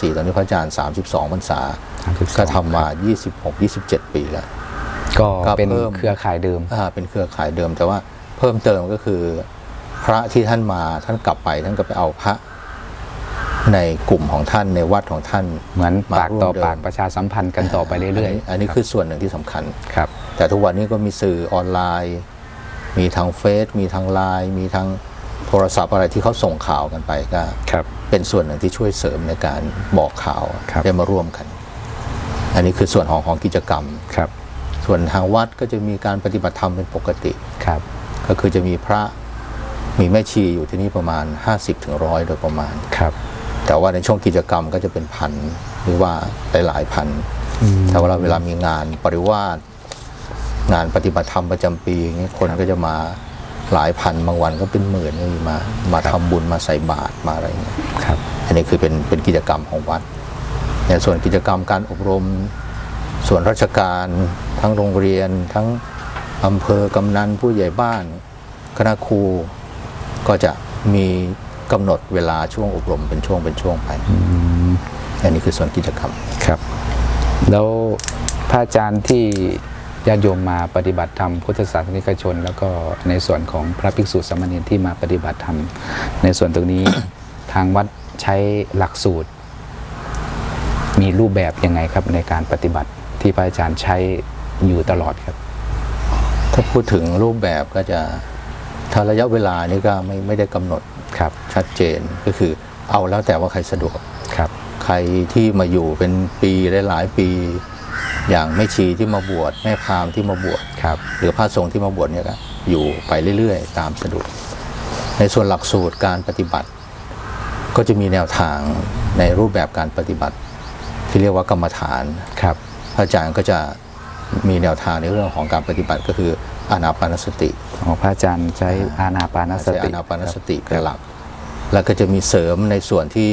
สี่ตอนนี้พระอาจารย์ 32พรรษา32ก็ทำมา 26 27 ปีแล้ว ก็ก็เป็นเพิ่มเครือข่ายเดิมอ่าเป็นเครือข่ายเดิม แต่ว่าเพิ่มเติมก็คือ พระที่ท่านมาท่านกลับไปท่านก็ไปเอาพระในกลุ่มของท่านในวัดของท่านเหมือนมาปากร่วมต่อเดิมปากประชาสัมพันธ์กันต่อไปเรื่อยนนี้อันนี้คือส่วนหนึ่งที่สำคัญๆครับ แต่ทุกวันนี้ก็มีสื่อออนไลน์ มีทางเฟซมีทางไลน์มีทาง โทรศัพท์อะไรที่เขาส่งข่าวกันไปก็ครับเป็นส่วนหนึ่งที่ช่วยเสริมในการบอกข่าวครับได้มาร่วมกัน อันนี้คือส่วนของของกิจกรรมครับ ส่วนทางวัดก็จะมีการปฏิบัติธรรมเป็นปกติครับ ก็คือจะมีพระมีแม่ชีอยู่ที่นี่ประมาณ 50-100ถึงร้อยโดยประมาณครับ แต่ว่าในช่วงกิจกรรมก็จะเป็นพันหรือว่าหลายๆพันแต่เวลาเวลามีงานปริวาสงานปฏิบัติธรรมประจำปีอย่างนี้คนก็จะมา หลายพันบางวันก็เป็นหมื่นก็มีมามาทำบุญมาใส่บาตรมาอะไรอย่างเงี้ยครับ อันนี้คือเป็นเป็นกิจกรรมของวัดในส่วนกิจกรรมการอบรม ส่วนราชการ ทั้งโรงเรียน ทั้งอำเภอกำนันผู้ใหญ่บ้าน คณะครูก็จะมีกำหนดเวลาช่วงอบรมเป็นช่วงเป็นช่วงไปอันนี้คือส่วนกิจกรรมครับ แล้วพระอาจารย์ที่ ญาติโยมมาปฏิบัติธรรมพุทธศาสนิกชน แล้วก็ในส่วนของพระภิกษุสามเณรที่มาปฏิบัติธรรม ในส่วนตรงนี้ทางวัดใช้หลักสูตร มีรูปแบบยังไงครับในการปฏิบัติที่พระอาจารย์ใช้อยู่ตลอดครับ ถ้าพูดถึงรูปแบบก็จะถ้าระยะเวลานี่ก็ไม่ไม่ได้กำหนดครับชัดเจนก็คือเอาแล้วแต่ว่าใครสะดวกครับ ใครที่มาอยู่เป็นปีหลายๆปี อย่างแม่ชีที่มาบวชแม่พราหมณ์ที่มาบวชครับหรือพระสงฆ์ที่มาบวชเนี่ยก็อยู่ไปเรื่อยๆ ตามสะดวกในส่วนหลักสูตรการปฏิบัติ ก็จะมีแนวทางในรูปแบบการปฏิบัติ ที่เรียกว่ากรรมฐานครับพระอาจารย์ก็จะมีแนวทางในเรื่องของการปฏิบัติก็คืออานาปานสติของพระอาจารย์ใช้อานาปานสใช้ติอานาปานสติเป็นหลัก แล้วก็จะมีเสริมในส่วนที่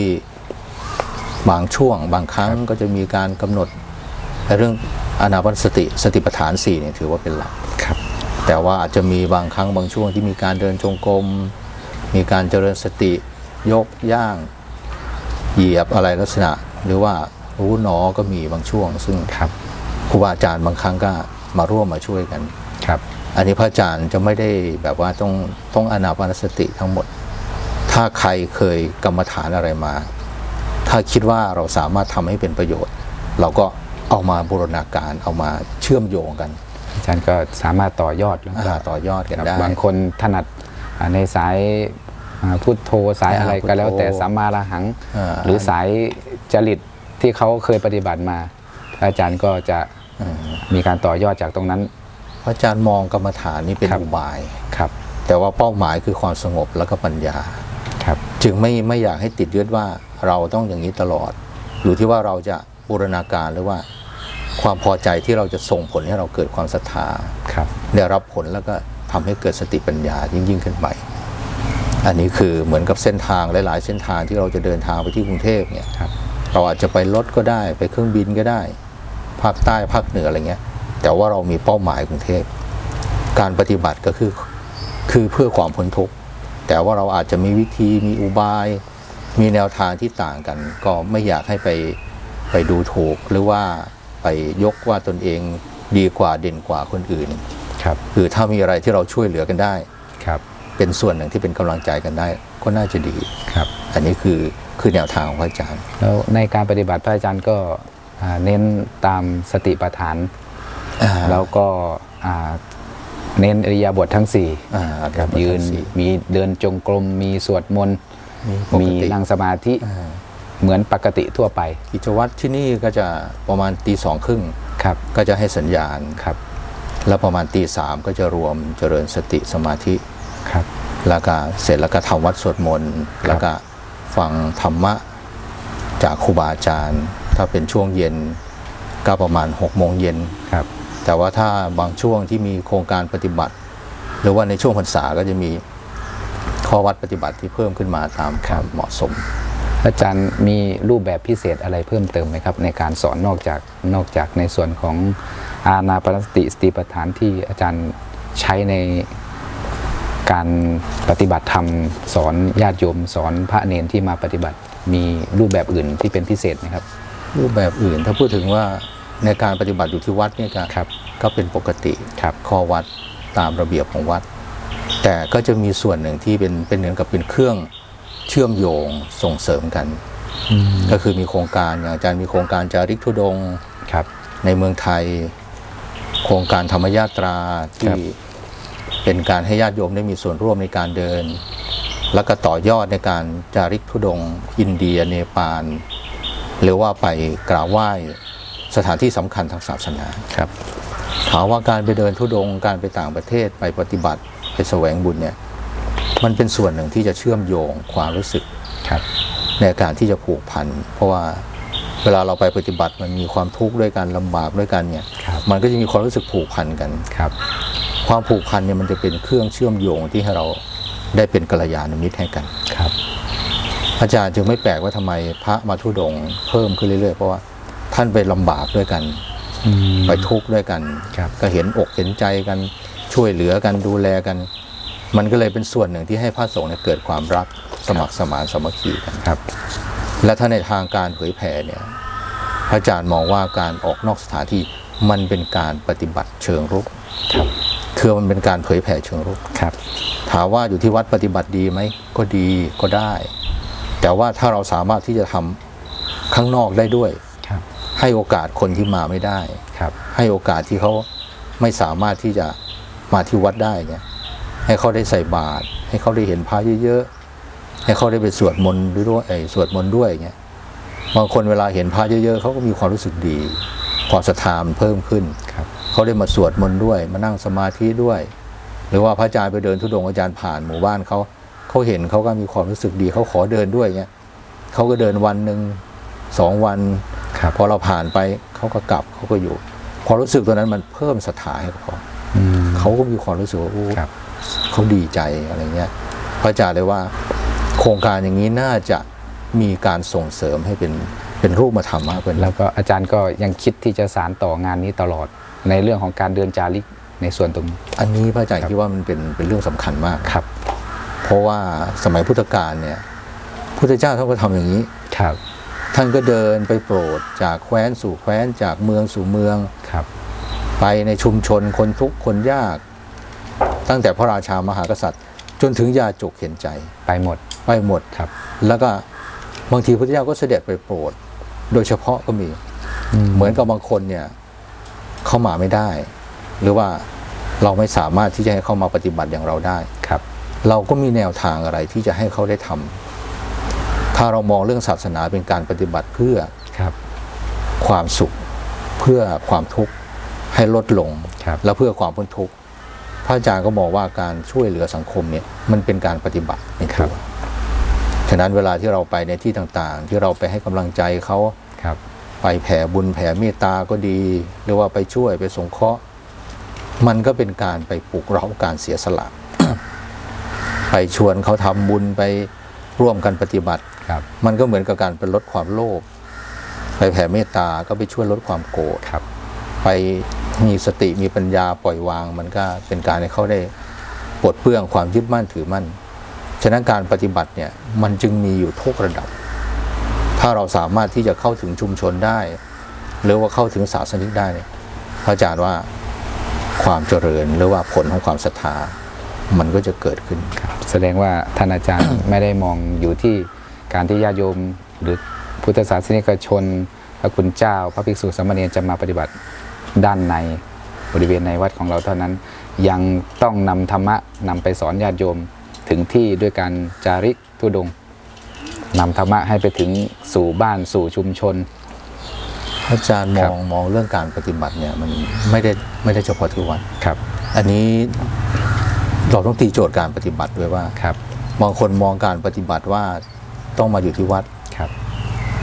บางช่วงบางครั้งก็จะมีการกำหนด ในเรื่องอานาปานสติสติปัฏฐานสี่เนี่ยถือว่าเป็นหลักครับ แต่ว่าอาจจะมีบางครั้งบางช่วงที่มีการเดินจงกรมมีการเจริญสติยกย่าง เหยียบอะไรลักษณะ หรือว่ารู้หนอก็มีบางช่วง ซึ่งครับครูบาอาจารย์บางครั้งก็มาร่วมมาช่วยกันครับ อันนี้พระอาจารย์จะไม่ได้แบบว่าต้องต้องอานาปานสติทั้งหมด ถ้าใครเคยกรรมฐานอะไรมา ถ้าคิดว่าเราสามารถทำให้เป็นประโยชน์ เราก็ เอามาบูรณาการเอามาเชื่อมโยงกันอาจารย์ก็สามารถต่อยอดแล้วก็อ่าต่อยอดกันครับได้บางคนถนัดอ่าในสายอ่าพุทโธสายอ่าอะไรพุทก็โธแล้วแต่สัมมาระหังอ่าหรือสายจริตที่เขาเคยปฏิบัติมา อาจารย์ก็จะอืมมีการต่อยอดจากตรงนั้นพระอาจารย์มองกรรมฐานนี่เป็นครับอุบายครับ แต่ว่าเป้าหมายคือความสงบแล้วก็ปัญญาครับจึงไม่ไม่อยากให้ติดยึดว่าเราต้องอย่างนี้ตลอด อยู่ที่ว่าเราจะบูรณาการหรือว่า ความพอใจที่เราจะส่งผลให้เราเกิดความศรัทธาครับได้รับผลแล้วก็ทำให้เกิดสติปัญญายิ่งยิ่งขึ้นไปอันนี้คือเหมือนกับเส้นทางหลายๆ เส้นทางที่เราจะเดินทางไปที่กรุงเทพเนี่ยครับเราอาจจะไปรถก็ได้ไปเครื่องบินก็ได้ภาคใต้ภาคเหนืออะไรเงี้ย แต่ว่าเรามีเป้าหมายกรุงเทพการปฏิบัติก็คือคือเพื่อความพ้นทุกข์แต่ว่าเราอาจจะมีวิธีมีอุบาย มีแนวทางที่ต่างกัน ก็ไม่อยากให้ไปไปดูถูกหรือว่า ไปยกว่าตนเองดีกว่าเด่นกว่าคนอื่นครับคือถ้ามีอะไรที่เราช่วยเหลือกันได้ครับเป็นส่วนหนึ่งที่เป็นกำลังใจกันได้ ก็น่าจะดีครับ อันนี้คือคือแนวทางของพระอาจารย์ แล้วในการปฏิบัติพระอาจารย์ก็อ่าเน้นตามสติปัฏฐาน แล้วก็อ่าเน้นอริยาบททั้งสี่อ่าครับยืนสี่มีเดินจงกรมมีสวดมนต์มีปกมีตินั่งสมาธิอ่า เหมือนปกติทั่วไป กิจวัตรที่นี่ก็จะประมาณตีสองครึ่งครับ ก็จะให้สัญญาณครับ แล้วประมาณตีสามก็จะรวมเจริญสติสมาธิครับ แล้วก็เสร็จแล้วก็ทำวัดสวดมนต์แล้วก็ฟังธรรมะจากครูบาอาจารย์ ถ้าเป็นช่วงเย็นก็ประมาณ6กโมงเย็นครับ แต่ว่าถ้าบางช่วงที่มีโครงการปฏิบัติ หรือว่าในช่วงพรรษาก็จะมีข้อวัดปฏิบัติที่เพิ่มขึ้นมาตามความเหมาะสม อาจารย์มีรูปแบบพิเศษอะไรเพิ่มเติมไหมครับ ในการสอนนอกจากนอกจากในส่วนของอาณาปณสติสติปัฏฐานที่อาจารย์ใช้ในการปฏิบัติธรรม สอนญาติโยม สอนพระเนนที่มาปฏิบัติมีรูปแบบอื่นที่เป็นพิเศษไหมครับ รูปแบบอื่นถ้าพูดถึงว่าในการปฏิบัติอยู่ที่วัดเนี่ยก็ครับก็เป็นปกติครับข้อวัดตามระเบียบของวัด แต่ก็จะมีส่วนหนึ่งที่เป็นเป็นเหมือนกับเป็นเครื่อง เชื่อมโยงส่งเสริมกัน ก็คือมีโครงการอย่างอาจารย์มีโครงการจาริกธุดงค์ครับ ในเมืองไทย โครงการธรรมยาตราครัที่บเป็นการให้ญาติโยมได้มีส่วนร่วมในการเดิน แล้วก็ต่อยอดในการจาริกธุดงค์อินเดียเนปาลหรือว่าไปกราบไหว้สถานที่สำคัญทางศาสนาครับถามว่าการไปเดินทุดงค์การไปต่างประเทศไปปฏิบัติไปแสวงบุญเนี่ย มันเป็นส่วนหนึ่งที่จะเชื่อมโยงความรู้สึกครับ ในการที่จะผูกพัน เพราะว่าเวลาเราไปปฏิบัติมันมีความทุกข์ด้วยกันลำบากด้วยกันเนี่ยครับมันก็จะมีความรู้สึกผูกพันกันครับ ความผูกพันเนี่ยมันจะเป็นเครื่องเชื่อมโยงที่ให้เราได้เป็นกัลยาณมิตรให้กันครับ อาจารย์จึงไม่แปลกว่าทำไมพระมาทุดงค์เพิ่มขึ้นเรื่อยๆ เพราะว่าท่านไปลำบากด้วยกันอืมไปทุกข์ด้วยกันครับก็เห็นอกเห็นใจกันช่วยเหลือกันดูแลกัน มันก็เลยเป็นส่วนหนึ่งที่ให้พระสงฆ์เนี่ยเกิดความรักสมัครสมานสามัคคีกันครับ และถ้าในทางการเผยแผ่เนี่ยพระอาจารย์มองว่าการออกนอกสถานที่มันเป็นการปฏิบัติเชิงรุกครับคือมันเป็นการเผยแผ่เชิงรุกครับ ถามว่าอยู่ที่วัดปฏิบัติดีไหมก็ดีก็ได้ แต่ว่าถ้าเราสามารถที่จะทำข้างนอกได้ด้วยครับ ให้โอกาสคนที่มาไม่ได้ครับ ให้โอกาสที่เขาไม่สามารถที่จะมาที่วัดได้เนี่ย ให้เขาได้ใส่บาตรให้เขาได้เห็นพระเยอะๆให้เขาได้ไปสวดมนต์ด้วยไอ้ยสวดมนต์ด้วยเงี้ยบางคนเวลาเห็นพระเยอะๆเขาก็มีความรู้สึกดีความศรัทธามันเพิ่มขึ้นครับเขาได้มาสวดมนต์ด้วย มานั่งสมาธิด้วย หรือว่าพระอาจารย์ไปเดินทุดงค์อาจารย์ผ่านหมู่บ้านเขาเขาเห็นเขาก็มีความรู้สึกดีเขาขอเดินด้วยเงี้ยเขาก็เดินวันหนึ่งสองวันครับพอเราผ่านไปเขาก็กลับเขาก็อยู่ความรู้สึกตัวนั้นมันเพิ่มศรัทธาให้เขาอืมเขาก็มีความรู้สึกว่าโอ้ครับ เขาดีใจอะไรเงี้ยพระอาจารย์เลยว่า โครงการอย่างนี้น่าจะมีการส่งเสริมให้เป็นเป็นรูปธรรมมากกว่านี้แล้วก็อาจารย์ก็ยังคิดที่จะสารต่องานนี้ตลอดในเรื่องของการเดินจาริกในส่วนตรงนี้อันนี้พระอาจารย์ครับคิดว่ามันเป็นเป็นเรื่องสำคัญมากครับ เพราะว่าสมัยพุทธกาลเนี่ยพุทธเจ้าท่านก็ทำอย่างนี้ครับ ท่านก็เดินไปโปรดจากแคว้นสู่แคว้นจากเมืองสู่เมืองครับ ไปในชุมชนคนทุกข์คนยาก ตั้งแต่พระราชามหากษัตริย์ จนถึงยาจกเห็นใจไปหมดไปหมดครับ แล้วก็บางทีพระเจ้าก็เสด็จไปโปรด โดยเฉพาะก็มีเหมือนกับบางคนเนี่ยเข้ามาไม่ได้ หรือว่าเราไม่สามารถที่จะให้เข้ามาปฏิบัติอย่างเราได้ครับ เราก็มีแนวทางอะไรที่จะให้เขาได้ทำถ้าเรามองเรื่องศาสนาเป็นการปฏิบัติเพื่อครับ ความสุขเพื่อความทุกข์ให้ลดลงครับและเพื่อความพ้นทุกข์ พระอาจารย์ก็มองว่าการช่วยเหลือสังคมเนี่ยมันเป็นการปฏิบัติในครัตัวบฉะนั้นเวลาที่เราไปในที่ต่างๆ ที่เราไปให้กำลังใจเขาครับไปแผ่บุญแผ่เมตตาก็ดี หรือว่าไปช่วยไปสงเคราะห์ มันก็เป็นการไปปลุกเร้าการเสียสละ ไปชวนเขาทำบุญไปร่วมกันปฏิบัติครับ มันก็เหมือนกับการไปลดความโลภไปแผ่เมตตาก็ไปช่วยลดความโกรธครับไป มีสติมีปัญญาปล่อยวาง มันก็เป็นการให้เขาได้ปลดเปลื้องความยึดมั่นถือมั่น ฉะนั้นการปฏิบัติเนี่ยมันจึงมีอยู่ทุกระดับ ถ้าเราสามารถที่จะเข้าถึงชุมชนได้ หรือว่าเข้าถึงศาสนิกได้เนี่ยพระอาจารย์ว่าความเจริญหรือว่าผลของความศรัทธามันก็จะเกิดขึ้นแสดงว่าท่านอาจารย์ไม่ได้มองอยู่ที่การที่ญาติโยมหรือพุทธศาสนิกชนพระคุณเจ้า พระภิกษุสามเณรจะมาปฏิบัติ ด้านในบริเวณในวัดของเราเท่านั้น ยังต้องนำธรรมะนำไปสอนญาติโยมถึงที่ด้วยการจาริกทุดงค์นำธรรมะให้ไปถึงสู่บ้านสู่ชุมชน อาจารย์มครัอบงมองเรื่องการปฏิบัติเนี่ยมันไม่ได้ไม่ได้เฉพาะที่วัดครับ อันนี้เราต้องตีโจทย์การปฏิบัติด้วยว่าครับบางคนมองการปฏิบัติว่าต้องมาอยู่ที่วัดครับ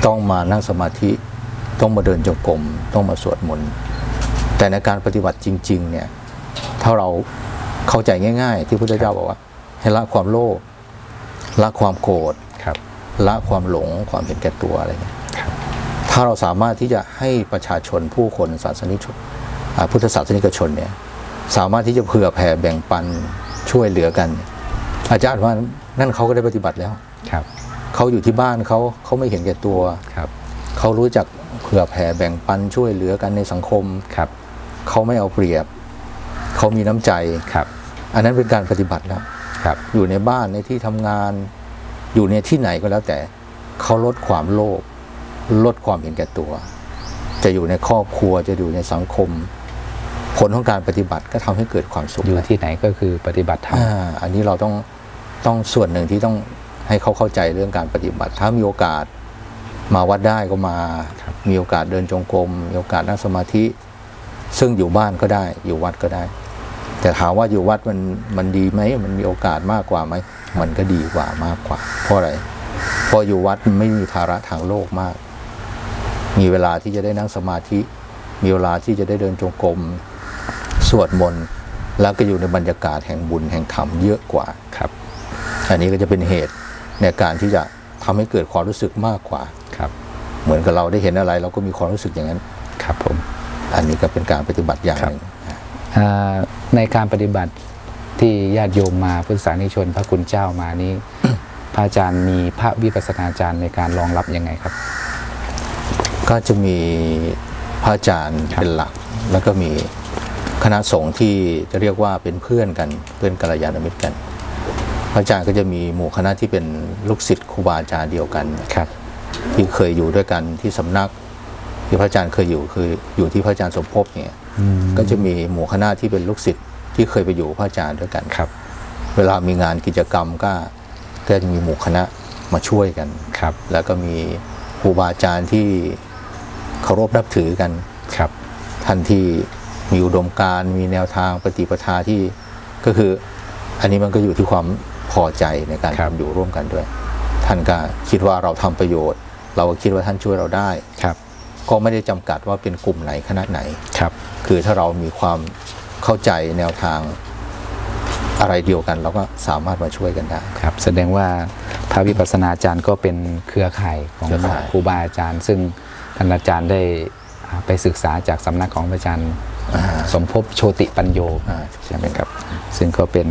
ต้องมานั่งสมาธิ ต้องมาเดินจงกรมต้องมาสวดมนต์ แต่ในการปฏิบัติจริงๆเนี่ยถ้าเราเข้าใจง่าย ๆ ที่พุทธเจ้าบอกว่า ให้ละความโลภละความโกรธครับละความหลงความเห็นแก่ตัวอะไรเงี้ยครับถ้าเราสามารถที่จะให้ประชาชนผู้คนศาสนิกชนอ่าพุทธศาสนิกชนเนี่ยสามารถที่จะเผื่อแผ่แบ่งปันช่วยเหลือกัน อาจารย์ว่านั่นเขาก็ได้ปฏิบัติแล้วครับเขาอยู่ที่บ้านเขาเขาไม่เห็นแก่ตัวครับเขารู้จักเผื่อแผ่แบ่งปันช่วยเหลือกันในสังคมครับ เขาไม่เอาเปรียบ เขามีน้ำใจ ครับ อันนั้นเป็นการปฏิบัติแล้วครับ อยู่ในบ้านในที่ทำงาน อยู่ในที่ไหนก็แล้วแต่เขาลดความโลภลดความเห็นแก่ตัว จะอยู่ในครอบครัวจะอยู่ในสังคม ผลของการปฏิบัติก็ทำให้เกิดความสุขอยู่แล้วที่ไหนก็คือปฏิบัติธรรมอ่าอันนี้เราต้องต้องส่วนหนึ่งที่ต้องให้เขาเข้าใจเรื่องการปฏิบัติ ถ้ามีโอกาสมาวัดได้ก็มาครับมีโอกาสเดินจงกรม มีโอกาสนั่งสมาธิ ซึ่งอยู่บ้านก็ได้ อยู่วัดก็ได้ แต่ถามว่าอยู่วัดมันมันดีไหมมันมีโอกาสมากกว่าไหมมันก็ดีกว่ามากกว่า เพราะอะไรเพราะอยู่วัดมันไม่มีภาระทางโลกมาก มีเวลาที่จะได้นั่งสมาธิ มีเวลาที่จะได้เดินจงกรมสวดมนต์แล้วก็อยู่ในบรรยากาศแห่งบุญแห่งธรรมเยอะกว่าครับ อันนี้ก็จะเป็นเหตุในการที่จะทำให้เกิดความรู้สึกมากกว่าครับ เหมือนกับเราได้เห็นอะไร เราก็มีความรู้สึกอย่างนั้น ครับผม อันนี้ก็เป็นการปฏิบัติอย่างหนึ่งอ่าในการปฏิบัติที่ญาติโยมมาพุทธศาสนิกชน พระคุณเจ้ามานี้ พระอาจารย์มีพระวิปัสสนาจารย์ในการรองรับยังไงครับ ก็จะมีพระอาจารย์ครับเป็นหลัก แล้วก็มีคณะสงฆ์ที่จะเรียกว่าเป็นเพื่อนกันเพื่อนกัลยาณมิตรกัน พระอาจารย์ก็จะมีหมู่คณะที่เป็นลูกศิษย์ครูบาอาจารย์เดียวกันครับที่เคยอยู่ด้วยกันที่สำนัก ที่พระอาจารย์เคยอยู่คืออยู่ที่พระอาจารย์สมภพเนี่ยอืมก็จะมีหมู่คณะที่เป็นลูกศิษย์ที่เคยไปอยู่พระอาจารย์ด้วยกันครับ เวลามีงานกิจกรรมก็ก็จะมีหมู่คณะมาช่วยกันครับ แล้วก็มีครูบาอาจารย์ที่เคารพนับถือกันครับ ท่านที่มีอุดมการณ์มีแนวทางปฏิปทาที่ก็คือ อันนี้มันก็อยู่ที่ความพอใจในการครับอยู่ร่วมกันด้วย ท่านก็คิดว่าเราทำประโยชน์ เราก็คิดว่าท่านช่วยเราได้ครับ ก็ไม่ได้จำกัดว่าเป็นกลุ่มไหนคณะไหนครับ คือถ้าเรามีความเข้าใจแนวทางอะไรเดียวกันเราก็สามารถมาช่วยกันได้ครับ แสดงว่าพระวิปัสสนาจารย์ก็เป็นเครือข่ายของเครือข่ายครูบาอาจารย์ ซึ่งท่านอาจารย์ได้ไปศึกษาจากสำนักของอาจารย์สมภพโชติปัญโยอ่าใช่ไหมครับ ซึ่งก็เป็น